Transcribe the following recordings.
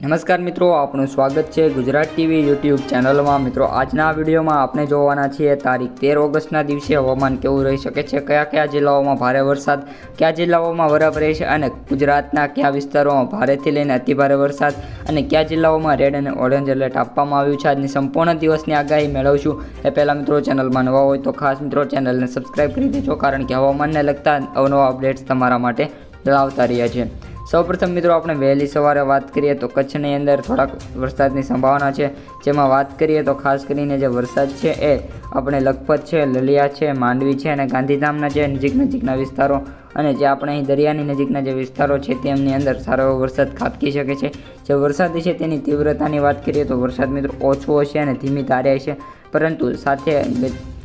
નમસ્કાર મિત્રો, આપનું સ્વાગત છે ગુજરાત ટીવી યુટ્યુબ ચેનલમાં. મિત્રો, આજના વિડીયોમાં આપણે જોવાના છીએ તારીખ તેર ઓગસ્ટના દિવસે હવામાન કેવું રહી શકે છે, કયા કયા જિલ્લાઓમાં ભારે વરસાદ, કયા જિલ્લાઓમાં બરફ રહેશે અને ગુજરાતના કયા વિસ્તારોમાં ભારેથી લઈને અતિભારે વરસાદ અને કયા જિલ્લાઓમાં રેડ અને ઓરેન્જ એલર્ટ આપવામાં આવ્યું છે. આજની સંપૂર્ણ દિવસની આગાહી મેળવશું. એ પહેલાં મિત્રો, ચેનલમાં નવા હોય તો ખાસ મિત્રો, ચેનલને સબસ્ક્રાઈબ કરી દેજો, કારણ કે હવામાનને લગતા અવનવા અપડેટ્સ તમારા માટે લાવતા રહ્યા છે સૌપ્રથમ મિત્રો આપણે વહેલી સવારે વાત કરીએ તો કચ્છની અંદર થોડાક વરસાદની સંભાવના છે. જેમાં વાત કરીએ તો ખાસ કરીને જે વરસાદ છે એ આપણે લખપત છે, લલિયા છે, માંડવી છે અને ગાંધીધામના જે નજીક નજીકના વિસ્તારો અને જે આપણે અહીં દરિયાની નજીકના જે વિસ્તારો છે તેમની અંદર સારો એવો વરસાદ ખાબકી શકે છે. જે વરસાદ છે તેની તીવ્રતાની વાત કરીએ તો વરસાદ મિત્રો ઓછો હશે અને ધીમી ધારે છે પરંતુ સાથે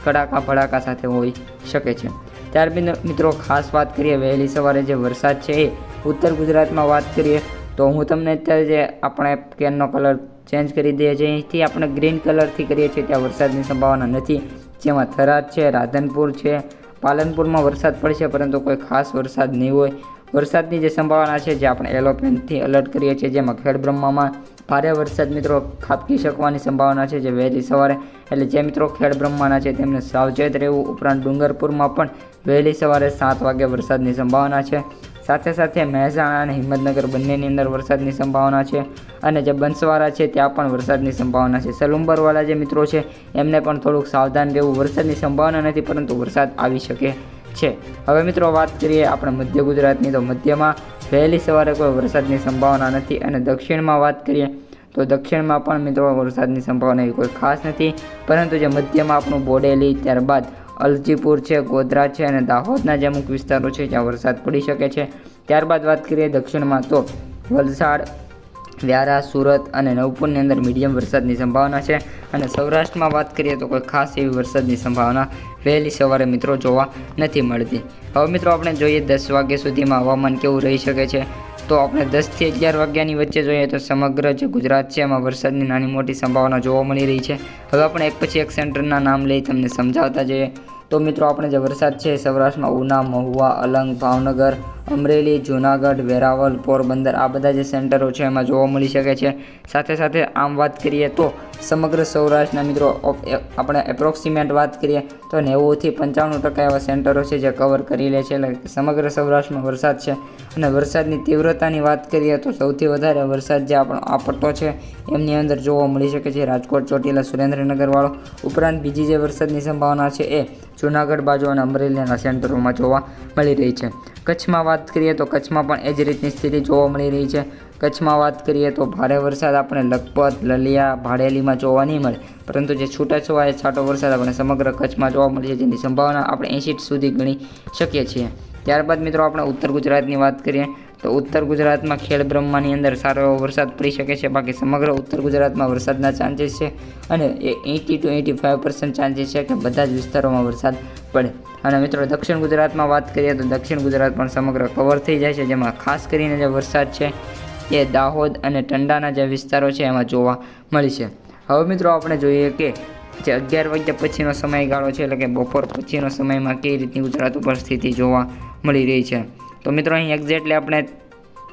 કડાકા ભડાકા સાથે હોઈ શકે છે. ત્યારબાદ મિત્રો ખાસ વાત કરીએ વહેલી સવારે જે વરસાદ છે એ ઉત્તર ગુજરાતમાં વાત કરીએ તો હું તમને અત્યારે જે આપણે કેનનો કલર ચેન્જ કરી દઈએ છીએ, અહીંથી આપણે ગ્રીન કલરથી કરીએ છીએ, ત્યાં વરસાદની સંભાવના નથી. જેમાં થરાદ છે, રાધનપુર છે. પાલનપુરમાં વરસાદ પડશે, પરંતુ કોઈ ખાસ વરસાદ નહીં હોય. વરસાદની જે સંભાવના છે, જે આપણે એલોપેનથી અલર્ટ કરીએ છીએ, જેમાં ખેડબ્રહ્મામાં ભારે વરસાદ મિત્રો ખાબકી શકવાની સંભાવના છે, જે વહેલી સવારે. એટલે જે મિત્રો ખેડબ્રહ્માના છે, તેમને સાવચેત રહેવું. ઉપરાંત ડુંગરપુરમાં પણ વહેલી સવારે સાત વાગે વરસાદની સંભાવના છે. સાથે સાથે મહેસાણા અને હિંમતનગર બંનેની અંદર વરસાદની સંભાવના છે અને જે બંસવાળા છે ત્યાં પણ વરસાદની સંભાવના છે. સલુંબરવાળા જે મિત્રો છે, એમને પણ થોડુંક સાવધાન રહેવું વરસાદની સંભાવના નથી, પરંતુ વરસાદ આવી શકે છે. હવે મિત્રો વાત કરીએ આપણે મધ્ય ગુજરાતની. તો મધ્યમાં વહેલી સવારે કોઈ વરસાદની સંભાવના નથી અને દક્ષિણમાં વાત કરીએ તો દક્ષિણમાં પણ મિત્રો વરસાદની સંભાવના એવી કોઈ ખાસ નથી. પરંતુ જે મધ્યમાં આપણું બોડેલી ત્યારબાદ અલજીપુર છે, ગોધરા છે અને દાહોદના જે અમુક વિસ્તારો છે જ્યાં વરસાદ પડી શકે છે. ત્યારબાદ વાત કરીએ દક્ષિણમાં તો વલસાડ, વ્યારા, સુરત અને નવપુરની અંદર મીડિયમ વરસાદની સંભાવના છે. અને સૌરાષ્ટ્રમાં વાત કરીએ તો કોઈ ખાસ એવી વરસાદની સંભાવના વહેલી સવારે મિત્રો જોવા નથી મળતી. હવે મિત્રો આપણે જોઈએ દસ વાગ્યા સુધીમાં હવામાન કેવું રહી શકે છે. તો આપણે દસથી અગિયાર વાગ્યાની વચ્ચે જોઈએ તો સમગ્ર જે ગુજરાત છે, એમાં વરસાદની નાની મોટી સંભાવના જોવા મળી રહી છે. હવે આપણે એક પછી એક સેન્ટરના નામ લઈ તમને સમજાવતા જઈએ. તો મિત્રો, આપણે જે વરસાદ છે સૌરાષ્ટ્રમાં ઉના, મહુવા, અલંગ, ભાવનગર, અમરેલી, જૂનાગઢ વેરાવલ પોરબંદર, આ બધા જે સેન્ટરો છે, એમાં જોવા મળી શકે છે. સાથે સાથે આમ વાત કરીએ તો સમગ્ર સૌરાષ્ટ્રના મિત્રો આપણે એપ્રોક્સિમેટ વાત કરીએ તો નેવુંથી પંચાણું ટકા એવા સેન્ટરો છે જે કવર કરી લે છે. એટલે સમગ્ર સૌરાષ્ટ્રમાં વરસાદ છે. અને વરસાદની તીવ્રતાની વાત કરીએ તો સૌથી વધારે વરસાદ જે આપણો, આ પટ્ટો છે, એમની અંદર જોવા મળી શકે છે રાજકોટ, ચોટીલા સુરેન્દ્રનગરવાળો ઉપરાંત બીજી જે વરસાદની સંભાવના છે એ જૂનાગઢ બાજુ અને અમરેલીના સેન્ટરોમાં જોવા મળી રહી છે. કચ્છમાં વાત કરીએ તો કચ્છમાં પણ એ જ રીતની સ્થિતિ જોવા મળી રહી છે. કચ્છમાં વાત કરીએ તો ભારે વરસાદ આપણે લખપત, લલિયા, ભાડેલીમાં જોવા નહીં મળે. પરંતુ જે છૂટાછવાયા છાંટો વરસાદ આપણે સમગ્ર કચ્છમાં જોવા મળે છે, જેની સંભાવના આપણે એંશી સુધી ગણી શકીએ છીએ. ત્યારબાદ મિત્રો આપણે ઉત્તર ગુજરાતની વાત કરીએ, તો ઉત્તર ગુજરાતમાં ખેડ બ્રહ્માની અંદર સારો એવો વરસાદ પડી શકે છે. બાકી સમગ્ર ઉત્તર ગુજરાતમાં વરસાદના ચાન્સીસ છે અને એ eighty two eighty five percent chances છે કે બધા જ વિસ્તારોમાં વરસાદ પડે. અને મિત્રો દક્ષિણ ગુજરાતમાં વાત કરીએ તો દક્ષિણ ગુજરાત પણ સમગ્ર કવર થઈ જાય છે, જેમાં ખાસ કરીને જે વરસાદ છે એ દાહોદ અને ટંડાના જે વિસ્તારો છે એમાં જોવા મળી છે. હવે મિત્રો આપણે જોઈએ કે જે અગિયાર વાગ્યા પછીનો સમયગાળો છે એટલે કે બપોર પછીનો સમયમાં કેવી રીતની ગુજરાત ઉપર સ્થિતિ જોવા મળી રહી છે. તો મિત્રો અહીં એક્ઝેક્ટલી આપણે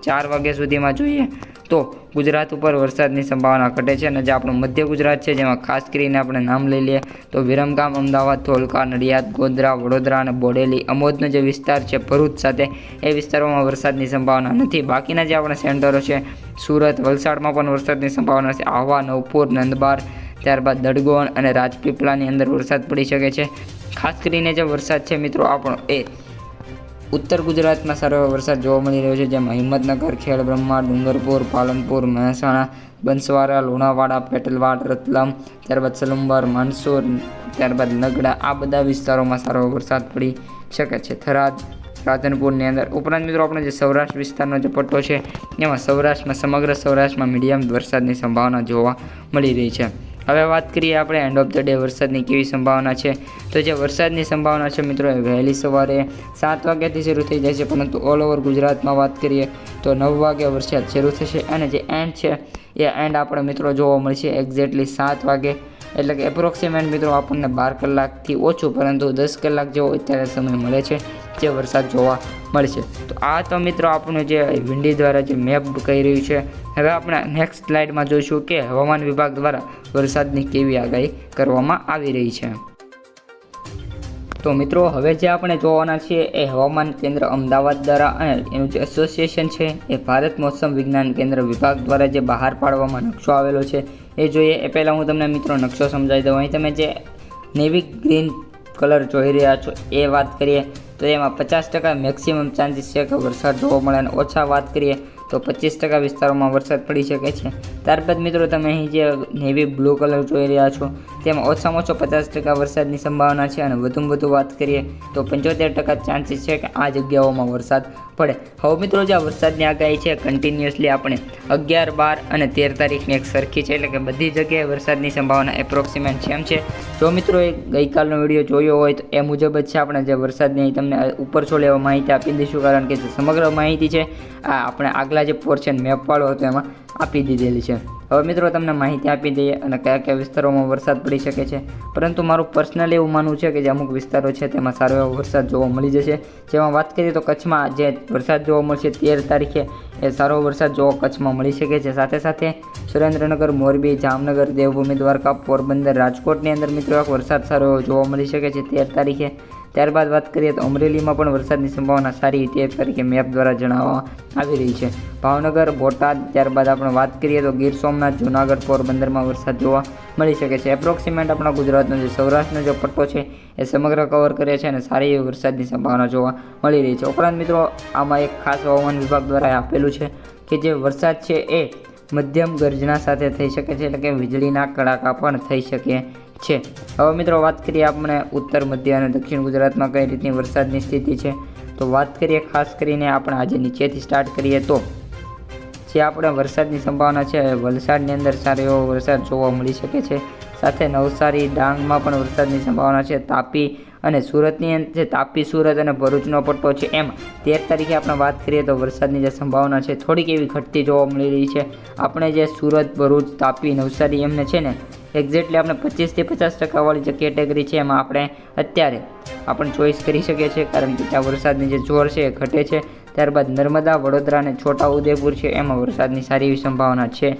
ચાર વાગ્યા સુધીમાં જોઈએ તો ગુજરાત ઉપર વરસાદની સંભાવના ઘટે છે અને જે આપણું મધ્ય ગુજરાત છે, જેમાં ખાસ કરીને આપણે નામ લઈ લઈએ તો વિરમગામ, અમદાવાદ, ધોલકા, નડિયાદ, ગોધરા, વડોદરા અને બોડેલી, અમોદનો જે વિસ્તાર છે, ભરૂચ સાથે એ વિસ્તારોમાં વરસાદની સંભાવના નથી. બાકીના જે આપણા સેન્ટરો છે, સુરત, વલસાડમાં પણ વરસાદની સંભાવના છે. આહવા, નવપુર, નંદબાર, ત્યારબાદ દડગોણ અને રાજપીપળાની અંદર વરસાદ પડી શકે છે. ખાસ કરીને જે વરસાદ છે મિત્રો આપણો એ ઉત્તર ગુજરાતમાં સારો વરસાદ જોવા મળી રહ્યો છે, જેમાં હિંમતનગર ખેડબ્રહ્મા ડુંગરપુર, પાલનપુર, મહેસાણા, બંસવાડા, લુણાવાડા, પેટલવાડ, રતલામ, ત્યારબાદ સલુંબર, માનસુર, ત્યારબાદ નગડા, આ બધા વિસ્તારોમાં સારો વરસાદ પડી શકે છે. થરાદ, રાધનપુરની અંદર ઉપરાંત મિત્રો આપણે જે સૌરાષ્ટ્ર વિસ્તારનો જે પટ્ટો છે, એમાં સૌરાષ્ટ્રમાં, સમગ્ર સૌરાષ્ટ્રમાં મીડિયમ વરસાદની સંભાવના જોવા મળી રહી છે. હવે વાત કરીએ આપણે એન્ડ ઓફ ધ ડે વરસાદની કેવી સંભાવના છે. તો જે વરસાદની સંભાવના છે મિત્રો, એ વહેલી સવારે સાત વાગ્યાથી શરૂ થઈ જાય છે, પરંતુ ઓલ ઓવર ગુજરાતમાં વાત કરીએ તો નવ વાગે વરસાદ શરૂ થશે અને જે એન્ડ છે, એ એન્ડ આપણે મિત્રો જોવા મળશે એક્ઝેક્ટલી સાત વાગે. એટલે કે એપ્રોક્સિમેટ મિત્રો આપણને બાર કલાકથી ઓછું, પરંતુ દસ કલાક જેવો અત્યારે સમય મળે છે. જે વરસાદ જોવા મળશે. તો આ તો મિત્રો આપણું જે વિંડી દ્વારા જે મેપ કહી રહ્યું છે, હવે આપણે નેક્સ્ટ સ્લાઇડમાં જોઈશું કે હવામાન વિભાગ દ્વારા વરસાદની કેવી આગાહી કરવામાં આવી રહી છે. તો મિત્રો, હવે જે આપણે જોવાના છીએ એ હવામાન કેન્દ્ર અમદાવાદ દ્વારા અને એનું જે એસોસિએશન છે એ ભારત મોસમ વિજ્ઞાન કેન્દ્ર વિભાગ દ્વારા જે બહાર પાડવામાં નકશો આવેલો છે, એ જોઈએ. એ પહેલાં હું તમને મિત્રો નકશો સમજાવી દઉં. અહીં તમે જે નેવી ગ્રીન કલર જોઈ રહ્યા છો, એ વાત કરીએ. તો એમાં પચાસ ટકા મેક્સિમમ ચાન્સીસ છે કે વરસાદ જોવા મળે અને ઓછા વાત કરીએ તો પચીસ ટકા વિસ્તારોમાં વરસાદ પડી શકે છે. ત્યારબાદ મિત્રો તમે અહીં જે નેવી બ્લુ કલર જોઈ રહ્યા છો, તેમાં ઓછામાં ઓછો પચાસ ટકા વરસાદની સંભાવના છે અને વધુમાં વધુ વાત કરીએ તો પંચોતેર ટકા ચાન્સીસ છે કે આ જગ્યાઓમાં વરસાદ પડે. હવે મિત્રો જે આ વરસાદની આગાહી છે કન્ટિન્યુઅસલી આપણે અગિયાર, બાર અને તેર તારીખની એક સરખી છે, એટલે કે બધી જગ્યાએ વરસાદની સંભાવના એપ્રોક્સિમેટ જેમ છે. જો મિત્રો એ ગઈકાલનો વીડિયો જોયો હોય તો એ મુજબ જ છે, આપણે જે વરસાદની તમને ઉપર છો લેવા માહિતી આપી દઈશું, કારણ કે જે સમગ્ર માહિતી છે, આ આપણે આગલા જે પોર્શન મેપવાળો હતો એમાં આપી દીધેલી છે. હવે મિત્રો તમને માહિતી આપી દઈએ અને કયા કયા વિસ્તારોમાં વરસાદ પડી શકે છે. પરંતુ મારું પર્સનલ એવું માનવું છે કે જે અમુક વિસ્તારો છે તેમાં સારો એવો વરસાદ જોવા મળી જશે. જેમાં વાત કરીએ તો કચ્છમાં જે વરસાદ જોવા મળશે તેર તારીખે એ સારો વરસાદ જોવા કચ્છમાં મળી શકે છે. સાથે સાથે સુરેન્દ્રનગર, મોરબી, જામનગર, દેવભૂમિ, દ્વારકા, પોરબંદર, રાજકોટની અંદર મિત્રો વરસાદ સારો એવો જોવા મળી શકે છે તેર તારીખે. ત્યારબાદ વાત કરીએ તો અમરેલીમાં પણ વરસાદની સંભાવના સારી તેર તરીકે મેપ દ્વારા જણાવવામાં આવી રહી છે. ભાવનગર, બોટાદ, ત્યારબાદ આપણે વાત કરીએ તો ગીર સોમનાથ, જૂનાગઢ પોરબંદરમાં વરસાદ જોવા મળી શકે છે. એપ્રોક્સિમેટ આપણા ગુજરાતનો જે સૌરાષ્ટ્રનો જે પટ્ટો છે, એ સમગ્ર કવર કરે છે અને સારી એવી વરસાદની સંભાવના જોવા મળી રહી છે. ઉપરાંત મિત્રો, આમાં એક ખાસ હવામાન વિભાગ દ્વારા આપેલું છે કે જે વરસાદ છે એ મધ્યમ ગર્જના સાથે થઈ શકે છે, એટલે કે વીજળીના કડાકા પણ થઈ શકે છે. હવે મિત્રો વાત કરીએ આપણે ઉત્તર, મધ્ય અને દક્ષિણ ગુજરાતમાં કઈ રીતની વરસાદની સ્થિતિ છે? તો વાત કરીએ ખાસ કરીને આપણે આજે નીચેથી સ્ટાર્ટ કરીએ તો, જે આપણે વરસાદની સંભાવના છે, વલસાડની અંદર સારો એવો વરસાદ જોવા મળી શકે છે. સાથે નવસારી, ડાંગમાં પણ વરસાદની સંભાવના છે. તાપી અને સુરતની જે તાપી, સુરત અને ભરૂચનો પટ્ટો છે, એમ તેર તારીખે આપણે વાત કરીએ તો વરસાદની જે સંભાવના છે, થોડીક એવી ઘટતી જોવા મળી રહી છે. આપણે જે સુરત, ભરૂચ, તાપી, નવસારી એમને છે ને એક્ઝેક્ટલી આપણે પચીસથી પચાસ ટકાવાળી જે કેટેગરી છે એમાં આપણે અત્યારે આપણે ચોઈસ કરી શકીએ છીએ. કારણ કે ત્યાં વરસાદની જે જોર છે એ ઘટે છે. ત્યારબાદ નર્મદા, વડોદરા અને છોટા ઉદેપુર છે એમાં વરસાદની સારી એવી સંભાવના છે.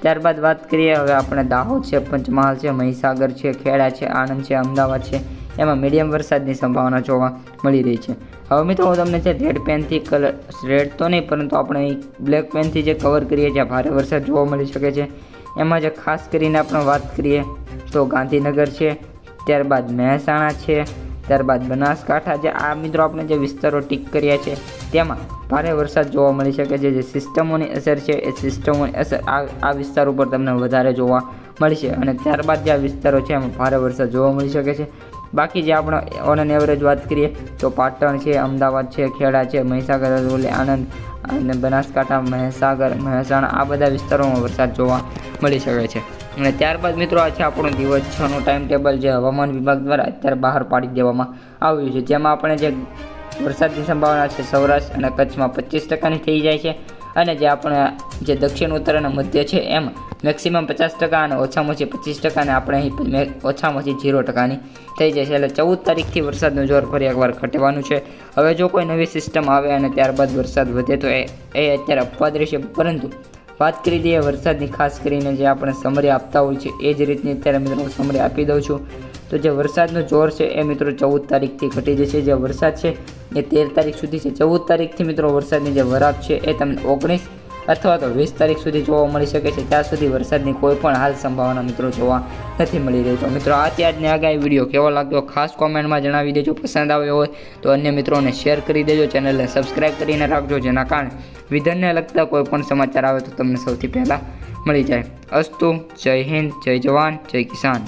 ત્યારબાદ વાત કરીએ હવે આપણે દાહોદ છે, પંચમહાલ છે, મહીસાગર છે, ખેડા છે, આણંદ છે, અમદાવાદ છે. એમાં મીડિયમ વરસાદની સંભાવના જોવા મળી રહી છે. હવે મિત્રો હું તમને છે રેડ પેનથી કલર રેડ તો નહીં, પરંતુ આપણે બ્લેક પેનથી જે કવર કરીએ છીએ ભારે વરસાદ જોવા મળી શકે છે. એમાં જે ખાસ કરીને આપણે વાત કરીએ તો ગાંધીનગર છે, ત્યારબાદ મહેસાણા છે, ત્યારબાદ બનાસકાંઠા જે આ મિત્રો આપણે જે વિસ્તારો ટીક કર્યા છે, તેમાં ભારે વરસાદ જોવા મળી શકે છે. જે સિસ્ટમોની અસર છે, એ સિસ્ટમોની અસર આ આ વિસ્તાર ઉપર તમને વધારે જોવા મળશે. અને ત્યારબાદ જે આ વિસ્તારો છે, એમાં ભારે વરસાદ જોવા મળી શકે છે. બાકી જે આપણે ઓન એન એવરેજ વાત કરીએ, તો પાટણ છે, અમદાવાદ છે, ખેડા છે, મહીસાગર, અરવલ્લી, આણંદ અને બનાસકાંઠા, મહીસાગર, મહેસાણા, આ બધા વિસ્તારોમાં વરસાદ જોવા મળી શકે છે. અને ત્યારબાદ મિત્રો આ છે આપણો દિવસ છનું ટાઈમ ટેબલ જે હવામાન વિભાગ દ્વારા અત્યારે બહાર પાડી દેવામાં આવ્યું છે. જેમાં આપણે જે વરસાદની સંભાવના છે, સૌરાષ્ટ્ર અને કચ્છમાં પચીસ ટકાની થઈ જાય છે. અને જે આપણે જે દક્ષિણ, ઉત્તર અને મધ્ય છે, એમાં મેક્સિમમ પચાસ ટકા અને ઓછામાં ઓછી પચીસ ટકાને આપણે અહીં ઓછામાં ઓછી ઝીરો ટકાની થઈ છે એટલે ચૌદ તારીખથી વરસાદનું જોર ફરી એકવાર ઘટવાનું છે. હવે જો કોઈ નવી સિસ્ટમ આવે અને ત્યારબાદ વરસાદ વધે તો એ એ અત્યારે અપવાદ રહેશે. પરંતુ વાત કરી દઈએ વરસાદની, ખાસ કરીને જે આપણે સમરી આપતા હોય છે, એ જ રીતની અત્યારે મિત્રો હું સમરી આપી દઉં છું. તો જે વરસાદનું જોર છે એ મિત્રો ચૌદ તારીખથી ઘટી જશે. જે વરસાદ છે એ તેર તારીખ સુધી છે. ચૌદ તારીખથી મિત્રો વરસાદની જે વરાપ છે એ તમને ઓગણીસ અથવા તો વીસ તારીખ સુધી જોવા મળી શકે છે. ત્યાં સુધી વરસાદની કોઈ પણ હાલ સંભાવના મિત્રો જોવા નથી મળી રહી. તો મિત્રો, આ ત્યારની આગાહી વીડિયો કેવો લાગ્યો? ખાસ કોમેન્ટમાં જણાવી દેજો. પસંદ આવ્યો હોય તો અન્ય મિત્રોને શેર કરી દેજો. ચેનલને સબસ્ક્રાઈબ કરીને રાખજો, જેના કારણે વિધનને લગતા કોઈ પણ સમાચાર આવે તો તમને સૌથી પહેલાં મળી જાય. અસ્તુ, જય હિન્દ, જય જવાન, જય કિસાન.